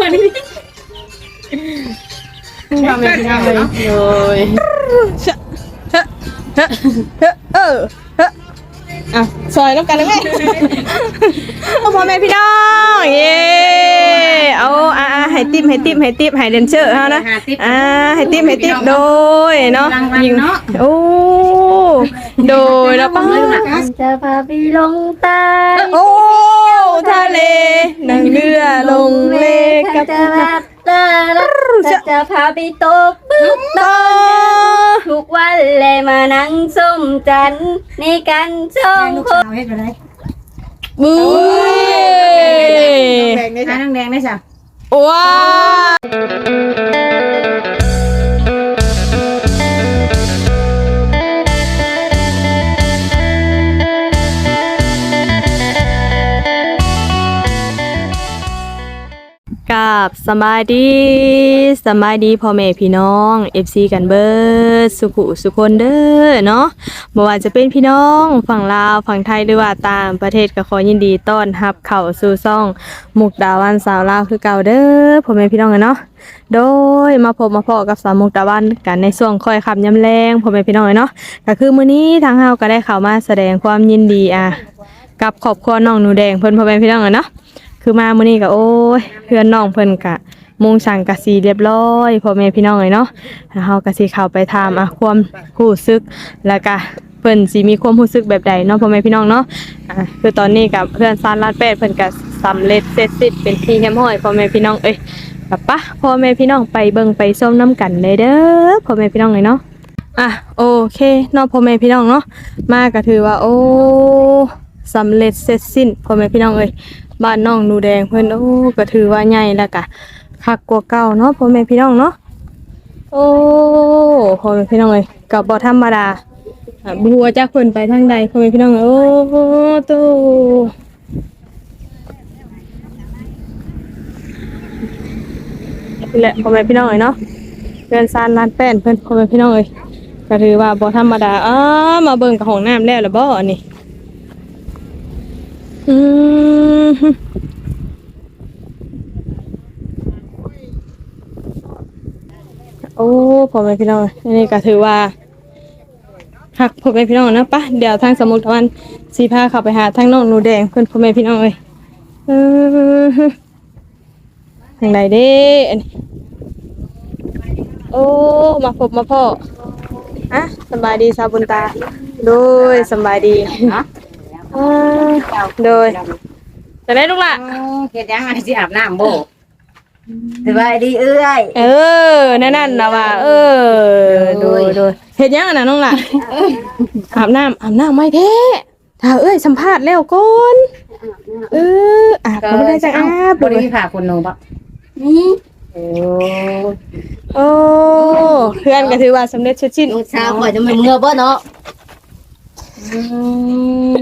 มือนนี่ทำเป็นยังไงเลยเชอะเชอะเชอะเชอะเออเชอะอะซอยแล้วกันเลยแม่เอาพ่อแม่พี่น้องเย้เอาอะอะให้ติ๊บให้ติ๊บให้ติ๊บให้เดนเชอร์เฮานะอ่าให้ติ๊บให้ติ๊บโดยเนาะยิงโอ้โดยแล้วป้าจะพาไปลงใต้โอ้ทะเลนั่งเรือลงเล กับจะพาตาจะจะพาไปตกบึ้งต่อทุกวันเลยมานั่งส้มจันทร์ในกันช่องลูกคสานวเฮ็ดอะไรบุ้ยแดงได้จ้ะแดงได้จ้ะว้ากั บสบายดีสบายดีพ่อแม่พี่น้อง FC กันเบิร์ดสุขุสุคนเด้อเนาะบ่ว่าจะเป็นพี่น้องฝั่งลาวฝั่งไทยหรือว่าต่างประเทศก็ขอยินดีต้อนรับเข้าสู่ซ่องมุกดาวันสาวลาวคือเก่าเด้อพ่อแม่พี่น้องกันเนาะโดยมาพบมาพอกับสาวมุกดาวันกันในช่วงค่อยคำย้ำแรงพ่อแม่พี่น้องเนาะก็คือมื้อนี้ทางเฮาก็ได้เข้ามาแสดงความยินดีอะกับครอบครัวน้องหนูแดงเพิ่นพ่อแม่พี่น้องกันเนาะ คือมามื้อนี้ก็โอ้ยเพื่อนน้องเพิ่นกะมุงสั่งกะสีเรียบร้อยพ่อแม่พี่น้องเลยเนาะแล้วเฮาก็สิเข้าไปถามอะความรู้สึกแล้วก็เพิ่นสิมีความรู้สึกแบบใดเนาะพ่อแม่พี่น้องเนาะอะคือตอนนี้กับเพื่อนซานลาดแปดเพิ่นก็สำเร็จเสร็จสิ้นเป็นที่เรียบร้อยพ่อแม่พี่น้องเอ้ยกับปะพ่อแม่พี่น้องไปเบิ่งไปส้มน้ำกันเลยเด้อพ่อแม่พี่น้องเลยเนาะอะโอเคเนาะพ่อแม่พี่น้องเนาะมาก็ถือว่าโอ้สำเร็จเสร็จสิ้นพ่อแม่พี่น้องเอ้ย บ้านน้องนูแดงเพิ่นโอ้ก็ถือว่าใหญ่แล้วกะคักกว่าเก่าเนาะพ่อแม่พี่น้องเนาะโอ้พ่อแม่พี่น้องเอ้ยก็บ่ธรรมดาบ่ฮู้ว่ากเพิ่นไปทางใดพ่อแม่พี่น้องเอ้ยโอ้ตนี่แหละพ่อแม่พี่น้องเอ้ยเนาะเพื่อนซานลานแป้นเพิ่อนพ่อแม่พี่น้องเอ้ยก็ถือว่าบ่ธรรมดาอ้ามาเบิ่งกับห้องน้ำแล้วล่ะบ่อันนี้อืม โอ้พ่อแม่พี่น้องอันนี้ก็ถือว่าหักพ่อแม่พี่น้องนะปะเดี๋ยวทางสมุทรวันสีพาเข้าไปหาทางน้องหนูแดงเพื่อนพ่อแม่พี่น้องเลยเออทางใดเด้อันนี้โอ้ มาพบมาพ่อฮะสำบายดีสาวบุญตา โดยสำบายดีเนาะอ่าโดย จะได้ลูกละเฮ็ดยังอันนี้สิอาบน้ำบ่สบายดีเอ้ยเออ นั่นนั่นนะว่า เออ โดยโดยเห็นยังอะนะน้องล่ะ อาบน้ำอาบน้ำไม่เท่ถ้าเอ้ยสัมภาษณ์แล้วก่อนเอออาบก็ไม่ได้จะอาบบ่เลได้ยมีผ้าคนหนูบ่นี่โอ้โอ้เพื่อนก็ถือว่าสำเร็จเสร็จสิ้น ลูกสาวข่อยจะมาเมื่อบ่เนาะ อืม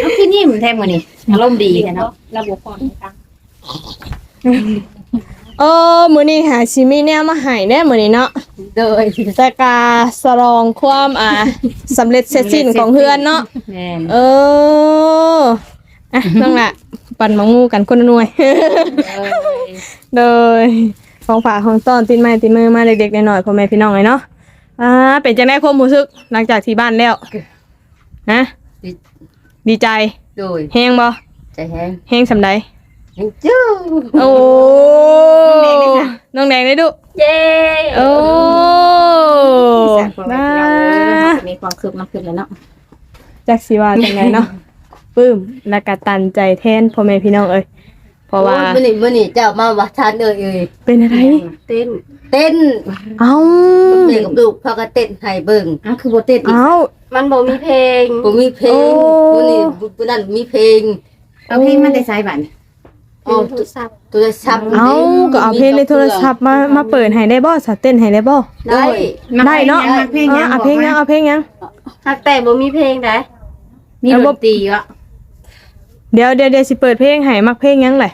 เอาคือยิ้มแท้มื้อนี้อารมณ์ดีแท้เนาะระบบความต่างเออมื้อนี้หาชิมิแนวมาให้แน่มื้อนี้เนาะโดยแต่กาสลองความอ่าสำเร็จเสร็จสิ้นของเพื่อนเนาะแม่นเอออะน้องละปั่นมังงูกันคนละหน่วยโดยของฝากของต้อนตินไม้ตินมือมาเด็กๆหน่อยๆพ่อแม่พี่น้องเลยเนาะอ่าเป็นจังได้ความรู้สึกหลังจากที่บ้านแล้ว ฮะดีใจโดยแฮงบ่ใจแห้งแฮงสำใดจู้โอ้น้องแดงได้ดุเย้โอ้บ้าบ้ามีความคืบหน้าขึ้นแล้วเนาะจักสิว่าจังไงเนาะปลื้มและกตันใจแทนพ่อแม่พี่น้องเอ้ย เพราะว่ามื้อนี้มื้อนี้เจ้ามาวัดทานเอ้ยเอ้ยเป็นอะไรเต้นเต้นเอ้าเต้นกับลูกเขาก็เต้นให้เบิ่งอ้าวคือบ่เต้นอีกเอ้ามันบ่มีเพลงบ่มีเพลงโอ้มื้อนี้มื้อนั้นมีเพลงเอาเพลงมันได้ใส่บัดเอาโทรศัพท์โทรศัพท์เอ้าก็เอาเพลงในโทรศัพท์มามาเปิดให้ได้บ่สาวเต้นให้ได้บ่ได้ได้เนาะมักเพลงยังเอาเพลงยังเอาเพลงยังถ้าแต่บ่มีเพลงได้มีดนตรีวะ เดี๋ยวเดี๋ยวเดี๋ยวสิเปิดเพลงให้มักเพลงยังแหละ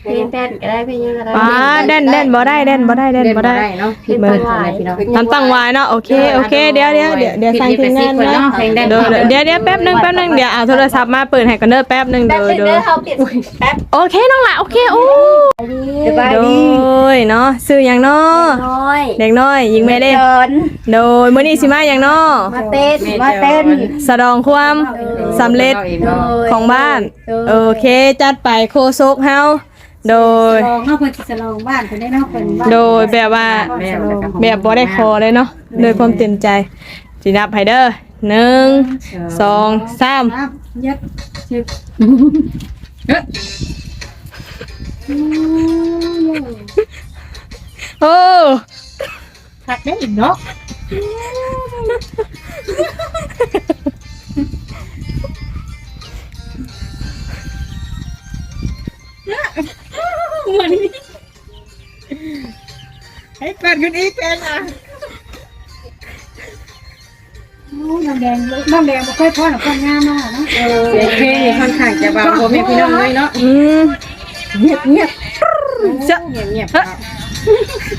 เพลงแดนก็ได้เพลงยังก็ได้ป้าแดนแดนบ่ได้แดนบ่ได้แดนบ่ได้เนาะผิดตั้งหลายทำตั้งไว้เนาะโอเคโอเคเดี๋ยวเดี๋ยวเดี๋ยวเดี๋ยวสั่งทีมงานเนาะเพลงแดนเดี๋ยวเดี๋ยวเดี๋ยวแป๊บหนึงแป๊บหนึงเดี๋ยวเอาโทรศัพท์มาเปิดให้กันเด้อแป๊บหนึงแป๊เดี๋บยวนึงเดี๋เด้ยอวเขาเปลี่ยนแป๊บโอเคน้องละโอเคโอ้สบายโดดียเนาะซื้อหยังเนาะน้อยเด็กน้อยยิงแม่เด้เดินโดยมื้อนี้สิมาหยังเนาะมาเต้นมาเต้นสะดองความสำเร็จของบ้านโอเคจัดไปโคโซกเฮา โดย ลองเฮาเพิ่นสิสลองบ้านเพิ่นได้เนาะเพิ่นบ้านโดยแบบว่าแบบบ่ได้คอเลยเนาะโดยความเต็มใจสินับให้เด้อหนึ่งสองสามครับยัดชิบโอ้ทักได้อีกเนาะ ให้เปิดขึ้นอีกเป็นอะน้ำแดงน้ำแดงบ่ค่อยพอหรอกคนงามเนาะเนาะเสียงเพลงนี่ค่อนข้างจะเบาพ่อแม่พี่น้องเลยเนาะอืมเงียบเงียบจะเงียบเงียบครับ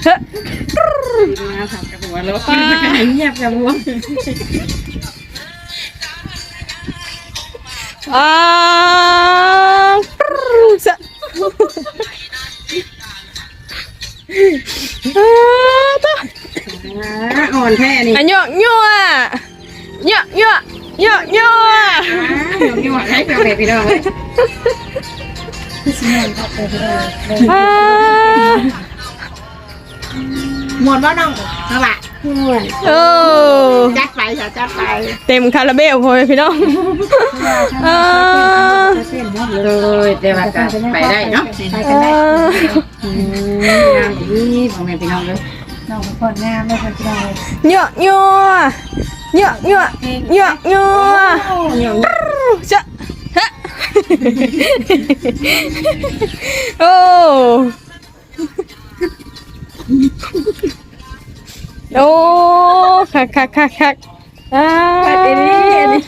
เฮ้ยมาทำกับหัวแล้วเงียบกับหัวอ่าจะ อ่าตะอ่อนแท้นี่อันยั่วยั่วยั่วยั่วยั่วยั่วเดี๋ยวหัวให้พ่อแม่พี่น้องเลยอ่า หมดว่าน้องเอาละ โอ้จัดไปจ้ะจัดไปเต็มคาราเบลพ่อแม่พี่น้องอ่าเต้นเนาะเลยแต่ว่าก็ไปได้เนาะไปกันได้งามดีพ่อแม่พี่น้องเลยน้องเป็นคนงามเลยคนที่เรายั่วยั่วยั่วยั่วยั่วยั่วเงียบจะฮะโอ้ โอ้คักคักคักคักอ่าอันนี้อันนี้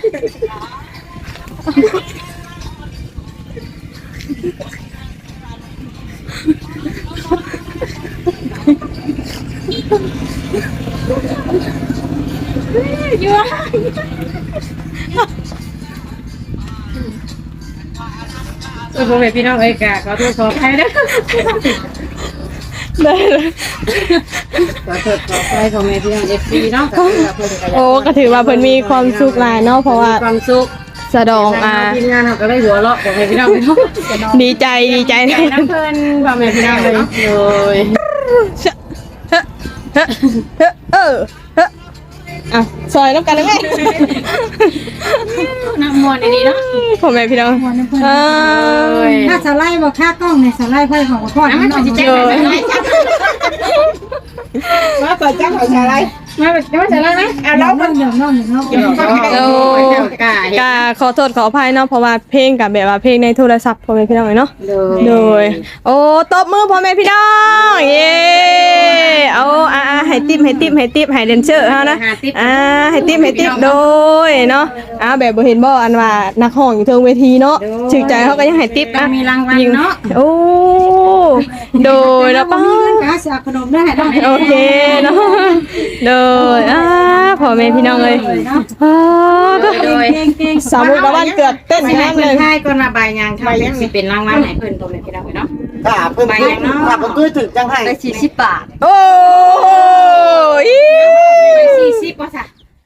เออพ่อแม่พี่น้องเอ้ยกะขอโทษขออภัยนะได้เลย ขอโทษขออภัยพ่อแม่พี่น้องเอฟซีเนาะก็ถือว่าเพิ่นก็อยากโอ้ก็ถือว่าเพิ่นมีความสุขหลายเนาะเพราะว่ามีความสุขสะดองอ่าทีมงานเขาก็ได้หัวเราะพ่อแม่พี่น้องเนาะดีใจดีใจใจน้ำเพิ่นพ่อแม่พี่น้องเลยโดยเฮ้เฮ้เฮ้เออเฮ้อะซอยน้ำกันได้ไหมน้ำมวนดีๆเนาะพ่อแม่พี่น้องวันนึงเพิ่นอ่าถ้าสไลด์บ่ค่ากล้องในสไลด์ค่อยของพ่อน้ำมันน้องสิแจ้งไปไหนจ้ะ มาเปิดจ้าเขาใช้อะไรมาเปิดจ้าใช้อะไรไหมอะน้เราองเปิดเดี๋ยวน้องเดี๋ยวน้องเดี๋ยวเราเจ้ากายกาขอโทษขออภัยเนาะเพราะว่าเพลงกับแบบว่าเพลงในโทรศัพท์พ่อแม่พี่น้องเนาะโดโดยโอ้ตบมือพ่อแม่พี่น้องเย้เอาอ่าอ่าให้ติ๊บให้ติ๊บให้ติ๊บให้เดนเชอร์เฮานะอ่าให้ติ๊บให้ติ๊บโดยเนาะอ่าแบบบ่เห็นบ่อันว่านักร้องอยู่เทิงเวทีเนาะชื่อใจเขาก็ยังให้ติ๊บต้ออะงมีรางวัลเนาะโอ้ โดยแล้วป้ากาสิเอาขนมได้ต้องโอเคเนาะโดยอ่าพ่อแม่พี่น้องเลยอ่าก็โดยเก่งเก่งสามมุกตะวันเกือบเต้นไปอีกให้ครั้งหเพิ่นึ่นงทายก่อนมาใบยางทายสิเป็นรางวัลให้เพิ่นตัวแม่พี่น้องเนาะถ้าเพิ่นไปยังเนาะถ้าเพิ่นคือถึงจังให้ได้สี่สิบบาทโอ้ยไปสี่สิบป่ะสะ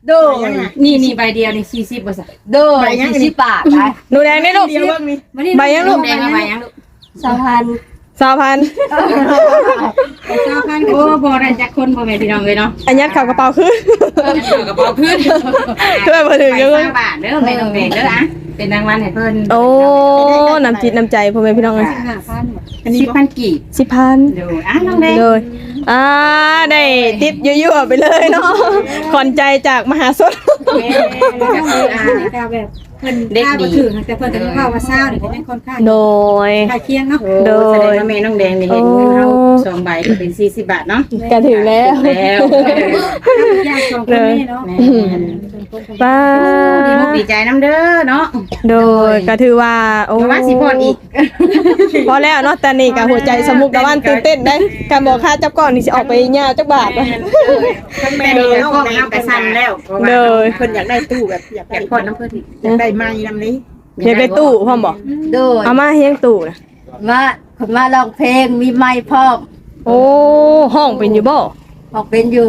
โดยนี่นี่ใบเดียวนี่สี่สิบป่ะสะโดยสี่สิบบาทได้หนูแดงนี่ลูกใบยังลูกแดงกับใบยังลูกสามพัน สาวพันเจ้าพันโอ้บ่ได้จักคนบ่แม่พี่น้องเลยเนาะอันยัดเข่ากระเป๋าขึ้นเอากระเป๋าขึ้นช่วยมาถึงไปเยอะสร้างบ้านเด้อแม่น้องแดงเด้อนะเป็นรางวัลให้เพิ่นโอ้น้ำจิตน้ำใจพ่อแม่พี่น้องเลยห้าพันอันนี้พันกี่สิบพันดูอะน้องแดงเลยอ่าได้ทิปยั่วๆไปเลยเนาะขอนใจจากมหาสนแล้วก็คืออ่ากาแบบ เพิ่นกาบ่ถึงแต่เพิ่นก็มีข้าวว่าเช้านี่ก็ยังค่อนข้างโดย ใกล้เคียงเนาะโดย แสดงว่าแม่น้องแดงนี่เห็นเงินเฮาสองใบก็เป็น40บาทเนาะกระถึงแล้วแล้วยากสองคนนี่เนาะแม่ป้าดีมากดีใจน้ำเด้อเนาะโดยก็ถือว่า โอ้มาว่าสิพอดอีกพอแล้วเนาะแต่นี่ก็หัวใจสมุกตะวันตื่นเต้นได้การบอกค่าจับก่อนนี่สิออกไปย่าจักบาท ทั้งแม่นี่ก็ของน้ำกระสันแล้วเพราะว่าเลยเพิ่นอยากได้ตู้แบบอยากอได้ยากพอดน้ำเพื่อนอีก อยากได้ไม้นำนี้อยากได้ตู้พ่อมบอกโดยเอามาเฮียงตู้นะมาคนมาร้องเพลงมีไม้พร้อมโอ้ห้องเป็นอยู่บ่ออกเป็นอยู่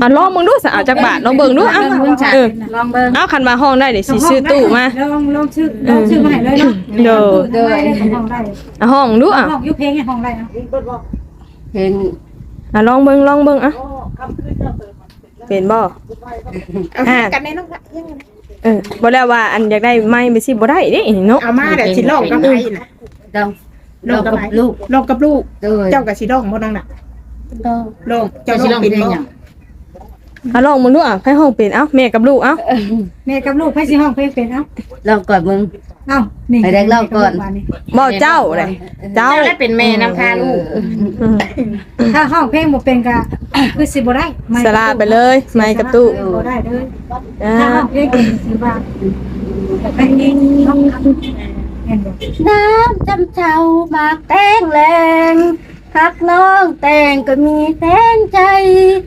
อะลองมึงดูสะเอาจักบาทลองเบิ่งดูอะเออลองเบิ่งเอาคันมาห้องได้เดี๋ยวสิซื้อตู้มาลองลองชื่อลองชื่อมาให้เลยเนาะโดยเด้อห้องได้เอาห้องดูอะห้องยุเพลงให้ห้องได้เนาะเพลงอะลองเบิ่งลองเบิ่งอะเป็นบ่เอาอ่ากันแน่น้องละยังไง เออบ่แล้วว่าอันอยากได้ไม้ไปสิบ่ได้เด้เนาะเอามาเดี๋ยวสิลองกับไผน่ะดองดองกับลูกลองกับลูกโดยเจ้ากับสิลองบ่นั่งน่ะดองลองเจ้าเจ้าสิลลอองงเป็นเพลงบ่หยังอะลองมึงดูอะให้ห้องเป็นเอ้าแม่กับลูกเอ้าแม่กับลูกให้สิห้องเพลงเป็นเอ้าลองก่อนมึงเอ้านี่ให้เด็กเล่าก่อน บ่เจ้าเลยเจ้า เจ้าได้เป็นแม่น้ำพาลูก อืม ถ้าห้องเพลงบ่เป็นก็ คือสิบ่ได้สลาไปเลยไม้กับตู้บ่ได้เด้ออ่าถ้าห้องเพลงเป็นสิว่าไปเองห้องเห็นบ่น้ำจำเจ้าหมากแตงแรงหักน้องแต่งก็มีแตงใจ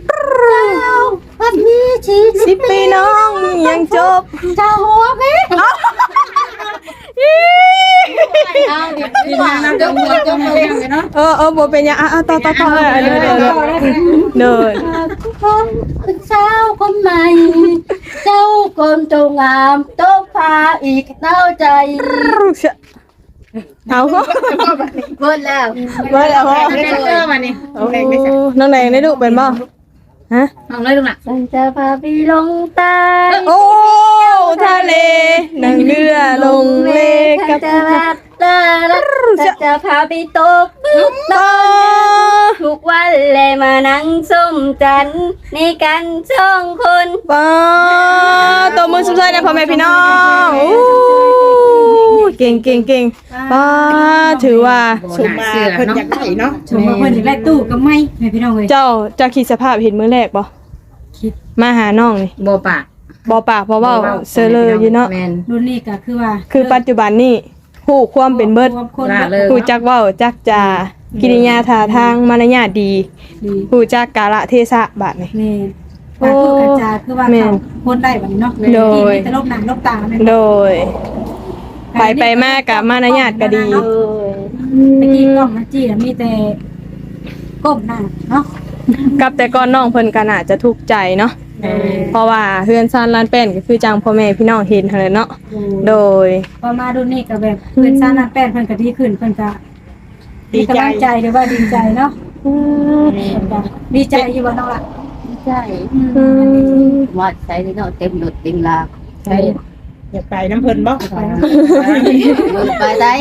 เจ้าวันนี้ชีสิปีน้องยังจบเจ้าหัวแม่ เอาดิพี่นางน้ำเจ้าหัวเจ้าเพลงเนาะเออเออบ่เป็นหยังอะอะต่อต่อต่อเออเดี๋ยวเดินเดินคนเป็นเจ้าคนใหม่ เจ้าคนจงงามต้องพาอีกเต้าใจเอาหมดแล้วไว้แล้วนเซอร์มานี่โอ้น้องแดงได้ลูกเป็นบ่ ฮะลองเลยลูกน่ะฉันจะพาไปลงใต้โอ้ทะเลนั่งเรือลงเลกับ จะมา ตาฉันจะพาไปตกตึกต่อทุกวันเลยมานั่งส้มจันทร์ในกันสองคนป้าตัวมือสุดท้ายนะพ่อแม่พี่น้องอู้เก่งเก่งเก่งป้าถือว่าสุมาเพิ่นอยากได้เนาะชมว่าเพิ่นสิได้ตู้กับไม้แม่พี่น้องเอ้ยเจ้าจะคิดสภาพเห็นมือแรกบ่คิดมาหาน้องนี่โบปากบ่ปากบ่เว้าเซอเลยอยู่เนาะแมนรุ่นนี้ก็คือว่า คือปัจจุบันนี่ ฮู้ความเป็นเบิดความคนล่าเริงฮู้จักเว้าจักจากิริยาท่าทางมารยาทดีดีฮู้จักกาลเทศะบาดนี่นี่การพูดกระจาคือว่าแม่นเขาคนได้บัดนี้เนาะโดย ที่มีแต่ลบหนังลบตาแม่นโดย ไปไปมากกับมารยาทก็ดีตะกี้กล้องนะจี้น่ะมีแต่ก้มหน้าเนาะ กับแต่ก่อนน้องเพิ่นก็น่าจะทุกข์ใจเนาะเพราะว่าเฮือนซ่านลานแป้นก็คือจังพ่อแม่พี่น้องเห็นหั่นแหละเนาะโดย พอมาดูนี่ก็แบบเพิ่นสร้างหน้าแป้นเพิ่นก็ดีขึ้นเพิ่นก็มีกำลังใจหรือว่าดีใจเนาะเพิ่นก็ดีใจอยู่บ่น้องล่ะใช่อืมวัดใส่ที่เนาะเต็มหลุดเต็มลากใช่ อยากไปน้ำเพิ่นบ่ไปได้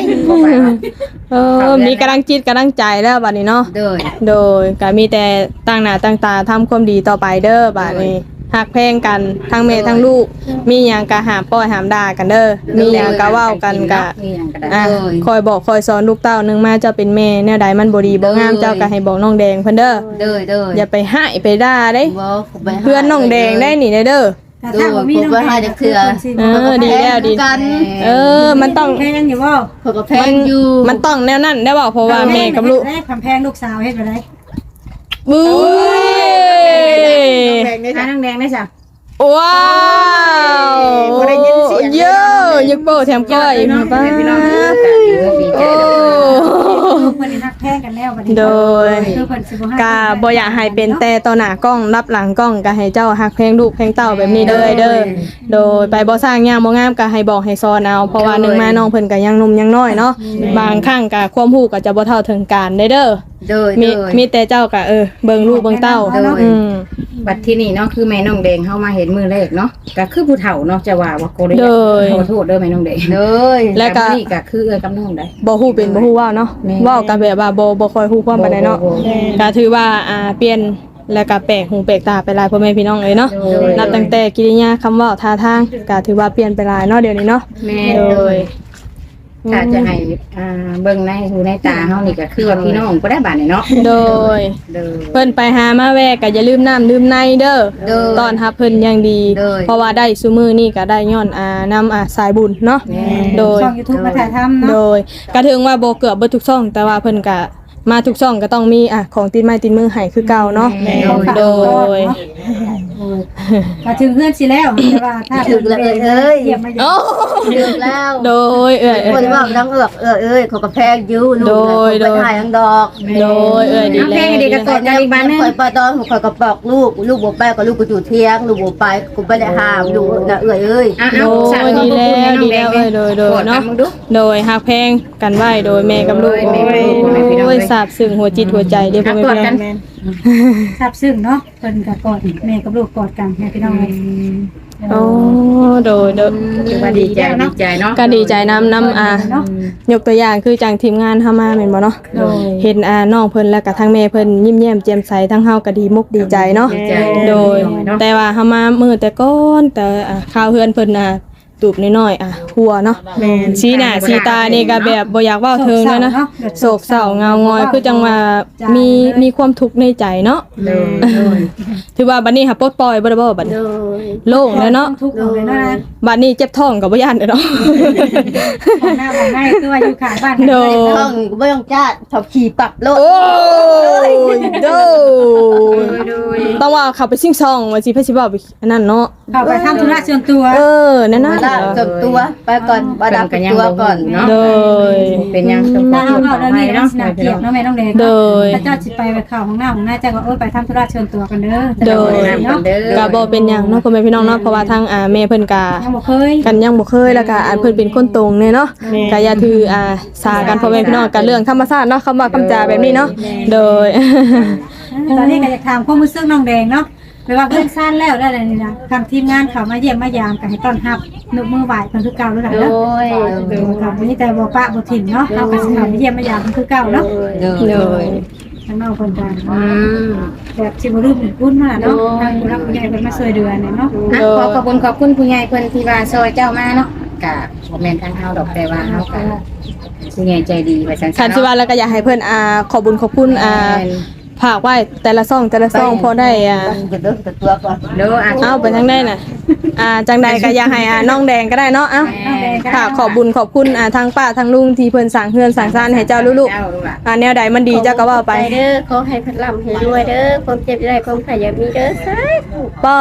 เออมีกำลังจิตกำลังใจแล้วบัดนี้เนาะโดยโดยก็มีแต่ตั้งหน้าตั้งตาทำความดีต่อไปเด้อบัดนี้หักแพงกันทั้งแม่ทั้งลูก มีหยังก็หามปล่อยหามด่ากันเด้อมีหยังก็เว้ากันก็มีหยังก็ได้อะคอยบอกคอยสอนลูกเต้าหนึงมาเจ้าเป็นแม่แนวใดมันบ่ดีบ่งามเจ้าก็ให้บอกน้องแดงเพิ่นเด้อโดยโดยอย่าไปให้ไปด่าเด้บ่ขาไปหาเพื่อนน้องแดงได้นี่เด้อ แต่ถ้าบ่มีน้องโดยผมว่าให้จักเทื่อเออดีแล้วดี กันเออ มันต้อง แพงอยู่บ่เขาก็แพงอยู่มันต้องแนวนั้นได้บอกเพราะว่าแม่กับลูกได้ความแพงลูกสาวเฮ็ดบ่ได้บุ้ยแพงได้ถ้าจ้ะนางแดงได้จ้ะว้าวบ่ได้ยินเสียง เยอะยึกโป้แถมก้อยเนาะป้าพี่น้องดีดีใจโอ้ เพิ่นได้รักแพ งกันแล้วบัดนี้โดย คือเพิ่นสิบ่ให้กาบ่อยากให้เป็นแต่ต่อหน้ากล้องรับหลังกล้องก็ให้เจ้าฮักเพลงลูกเพลงเต้าแบบนี้เด้อเด้อโดยไปบ่สร้างย่างบ่งามก็ให้บอกให้สอนเอาเพราะว่าหนึงมาน้องเพิ่นก็ยังหนุ่มยังน้อยเนาะบางครั้งก็ความรู้ก็จะบ่เท่าถึงการได้เด้อโดยมีโดย มีแต่เจ้าก็เออเบิ่งลูกเบิ่งเต้าโดย อืม บัดที่นี่เนาะคือแม่น้องแดงเข้ามาเห็นมือแรกเนาะก็คือผู้เฒ่าเนาะจะว่าว่าโกได้โดย ขอโทษเด้อแม่น้องแดงโดยแล้วก็ นี่ก็คือเอื้อกับน้องได้ บ่ฮู้เป็นบ่ฮู้เว้าเนาะแม่ เว้ากันแบบว่าบ่บ่ค่อยฮู้ความปานใดเนาะบ่บ่บ่ก็ถือว่าอ่าเปลี่ยนแล้วก็แปลกหูแปลกตาไปหลายพ่อแม่พี่น้องเลยเนาะโดย นับตั้งแต่กิริยาคำเว้าท่าทางก็ถือว่าเปลี่ยนไปหลายเนาะเดี๋ยวนี้เนาะ แม่โดย ถ้าจะให้อ่าเบิ่งในหูในตาเฮานี่ก็คือว่าพี่น้องบ่ได้บาดนี่เนาะโดย เด้อ เพิ่นไปหามาแวกก็อย่าลืมน้ำลืมในเด้อเด้อตอนรับเพิ่นอย่างดี เด้อ เพราะว่าได้ซุมือนี่ก็ได้ย้อนอ่านำอ่าสายบุญเนาะ แม่โดย ช่อง YouTube มาถ่ายทำโดเนาะยก็ถึงว่าบ่เกือบเบิดทุกช่อง แต่ว่าเพิ่นก็มาทุกช่องก็ต้องมีอะของติดไม้ติดมือให้คือเก่าเนาะ แม่ โดย มาถึงเพื่อนสิแล้วแต่ว่าถ้าถึงแล้วเอ้ย เยี่ยมมาอยู่โอ้ถึงแล้วโดยเอ้ยคนว่าดังเอือกเออเอ้ยเขาก็แพงอยู่ลูกโดย ไปถ่ายทั้งดอกโดยเอ้ยดีเอาแล้เพลงวดีก็กดกันอีกบานหนึงคอยปตอนคอยก็บอกลูก ลูกบ่ไปก็ลูกก็อยู่เที่ยง ลูกบ่ไปกูไปได้ห้ามลูกน่ะเอ้ยเอ้ยอะโดเอาสายดีแล้วดีแล้วเอ้ยโดยโดยกดกัเนาะนมึงดูโดยหักแพงกันไว้โดยแม่กับลูกโดยแม่กับลูกพ่อแม่พี่น้องโอ้ยสาบซึ้งหัวจิตหัวใจเด้อพ่อแม่กดพี่กัน้อนงแม่นทราบซึ้งเนาะเพิ่นก็กอดแม่กับลูกกอดกันแม่พี่น้องเลยโอ้โดยโดยถือว่าดีใจดีใจเนาะก็ดีใจนำนำอะเนาะยกตัวอย่างคือจังทีมงานเฮามาแม่นบ่เนาะโดยเห็นอ่าน้องเพิ่นแล้วก็ทั้งแม่เพิ่นยิ้มแย้มแจ่มใสทั้งเฮาก็ดีมุกดีใจเนาะดีใจโดยเนาะแต่ว่าเฮามามื้อแต่ก่อนแต่อ่าข้าวเฮือนเพิ่นน่ะ ตูบน้อยๆอะหัวเนาะแม่นสีหน้าสีตานี่ก็แบบบ่อยากเว้าถึงเลยนะโศกเศร้าเงางอยคือจังว่ามีมีความทุกข์ในใจเนาะโดยโดยถือว่าบัดนี้ค่ะปลดปล่อยบ่ได้บ่บัดนี้โดยโล่งแล้วเนาะทุกข์เอาเลยเนาะนะบัดนี้เจ็บท้องก็บ่ย่านเด้อเนาะของหน้าของหน้าคือว่าอยู่ข้างบ้านโดยต้องบ่ต้องจ้าชอบขี่ปรับโลดโอ้ยโดโดยต้องว่าเขาไปซิ่งซองว่าสิเพิ่นสิเว้าไปอันนั้นเนาะเข้าไปทำธุระส่วนตัวเออนั่นน่ะมาได้จบตัวไปก่อนมาดับตัวก่อนเนาะโดย เป็นยังต้องขอถ้าโทเอาเข้าอแล้วอภันี่ยลักเนะษณะเกียบเนาะแม่น้องเด็กโดยถ้าเจ้าสิไปไปเข้าของหน้าของหน้าจังว่าเอ้ยไปทำธุระส่วนตัวกันเด้อโดยเนาะก็บ่เป็นหยังเนาะพ่อแม่พี่น้องเนาะเพราะว่าทางอ่าแม่เพิ่นก็ยังบ่เคยกันยังบ่เคยแล้วก็อ่าเพิ่นเป็นคนตรงเนี่ยเนาะก็อย่าถืออ่าสากันพ่อแม่พี่น้องกันเรื่องธรรมชาติเนาะคำว่าคำจาแบบนี้เนาะโดยตอนนี้ก็อยากถามความรู้สึกน้องแดงเนาะ ไปว่าเพื่อนซ่านแล้วได้เลยนี่นะทำทีมงานเขามาเยี่ยมมายามกันให้ต้อนรับนุกมือไหวเพิ่นคือเก่าแล้วล่ะโดเนาะยเออครับวันนี้แต่บ่ปะบ่ถิ่นเนาะเขาก็สิเข้ามาเยี่ยมมายามเพิ่นคือเก่าเนาะโดยโดยทางนอกเพิ่นก็อืม แบบสิบ่ลืมบุญคุณมาเนาะทางผู้รักผู้ใหญ่เพิ่นมาช่วยเดือนเนี่ยเนาะอะขอขอบคุณขอบคุณผู้ใหญ่เพิ่นที่ว่าซอยเจ้ามาเนาะกะบ่แม่นทางเฮาดอกแต่ว่าเฮาก็ผู้ใหญ่ใจดีว่าซั่นคันสิว่าแล้วก็อยากให้เพิ่นอ่าขอบุญขอบคุณอ่า ฝากไว้แต่ละซ่องแต่ละซ่องพอได้อ่าจะเลิกตัวก่อนเด้ออะเอาไปทางได้น่ะ อ่าจังใดก็อยากให้อ่าน้องแดงก็ได้เนาะเอ้าน้องแดงก็ค่ะขอบุญขอบคุณอ่าทางป้าทางลุงที่เพิ่นสร้างเฮือนสร้างซ่านให้เจ้าลูกเจ้าลูกหลานๆอ่าแนวใดมันดีเจ้าก็เว้าไปเด้อขอให้พัดลำให้รวยเด้อความเจ็บได้ความขยันมีเด้อสาธุปอ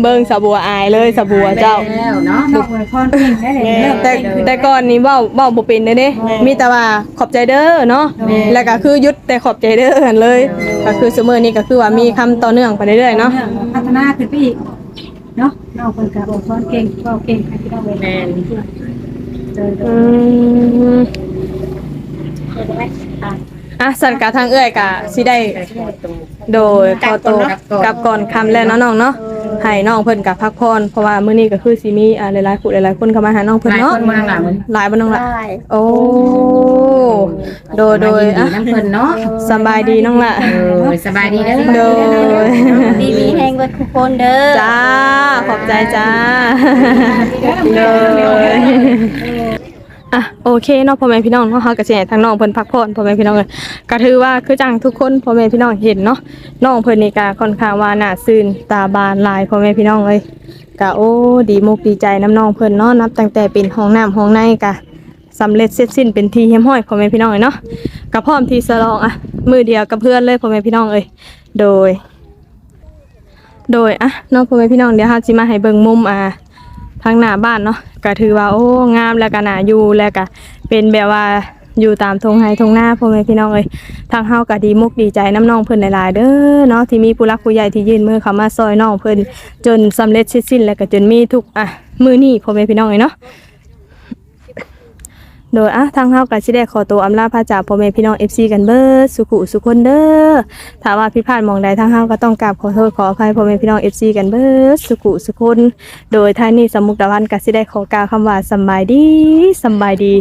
เบิ่งสะบัวอายเลยสะบัวเจ้าแล้วเนาะน้องอวยพรเก่งได้เลยเริ่มแต่แต่ก่อนนี้เว้าเว้าบ่เป็นเด้เด้มีแต่ว่าขอบใจเด้อเนาะแล้วก็คือหยุดแต่ขอบใจเด้อหั่นเลยก็คือซุมื้อนี้ก็คือว่ามีคำต่อเนื่องไปเรื่อยๆเนาะ พัฒนาขึ้นไปอีก เนาะน้องเพิ่นก็อวยพรเก่งเว้าเก่งให้พี่น้องเว้ยแม่นเจออืมอะ สันกะทางเอื้อยกะสิได้โดยขอตัวกลับก่อนคำแล้วเนาะน้องเนาะให้น้องเพิ่นกับพักผ่อนเพราะว่ามื้อนี้ก็คือสิมีอ่าหลายๆผู้หลายๆคนเข้ามาหาน้องเพิ่นหลายเนาะคนมาหลายมื้อหลายบ่น้องละได้โอ้โดยโดยอะอะน้ำเพิ่นเนาะสำบายดีน้องละเออสบายดีเด้อโดยดีมีแห้งเบิดทุกคนเด้อจ้าขอบใจจ้าโดยอะ โอเคเนาะพ่อแม่พี่น้องเนาะเฮาก็สิให้ทางน้องเพิ่นพักผ่อนพ่อแม่พี่น้องเอ้ยก็ถือว่าคือจังทุกคนพ่อแม่พี่น้องเห็นเนาะน้องเพิ่นนี่ก็ค่อนข้างว่าน่าซื่นตาบานหลายพ่อแม่พี่น้องเอ้ยก็โอ้ดีมุกดีใจน้ำน้องเพิ่นเนาะนับตั้งแต่เป็นห้องน้ำห้องในก็สำเร็จเสร็จสิ้นเป็นทีเฮียมห้อยพ่อแม่พี่น้องเอ้ยเนาะก็พร้อมที่จะลองอะมือเดียวกับเพื่อนเลยพ่อแม่พี่น้องเอ้ยโดย โดยอะน้องพ่อแม่พี่น้องเดี๋ยวเฮาสิมาให้เบิ่งมุมอ่า ทางหน้าบ้านเนาะก็ถือว่าโอ้งามแล้วก็น่าอยู่แล้วก็เป็นแบบว่าอยู่ตามทงไฮทงหน้าพ่อแม่พี่น้องเอ้ยทางเฮาก็ดีมุกดีใจน้ำน้องเพิ่นหลายๆเด้อเนาะที่มีผู้รักผู้ใหญ่ที่ยื่นมือเข้ามาซอยน้องเพิ่นจนสำเร็จเสร็จสิ้นแล้วก็จนมีทุกอะมือนี้พ่อแม่พี่น้องเอ้ยเนาะ โดยอะทางเฮาก็สิได้ขอตัวอำลาพระจากพ่อแม่พี่น้อง FC กันเบิดสุขุสุคนเด้อถ้าว่าผิดพลาดหมองใดทางเฮาก็ต้องกราบขอโทษขออภัยพ่อแม่พี่น้อง FC กันเบิดสุขุสุคน โดยท่านนี้สมมุกดาวันก็สิได้ขอกล่าวคำว่าสำบายดีสำบายดี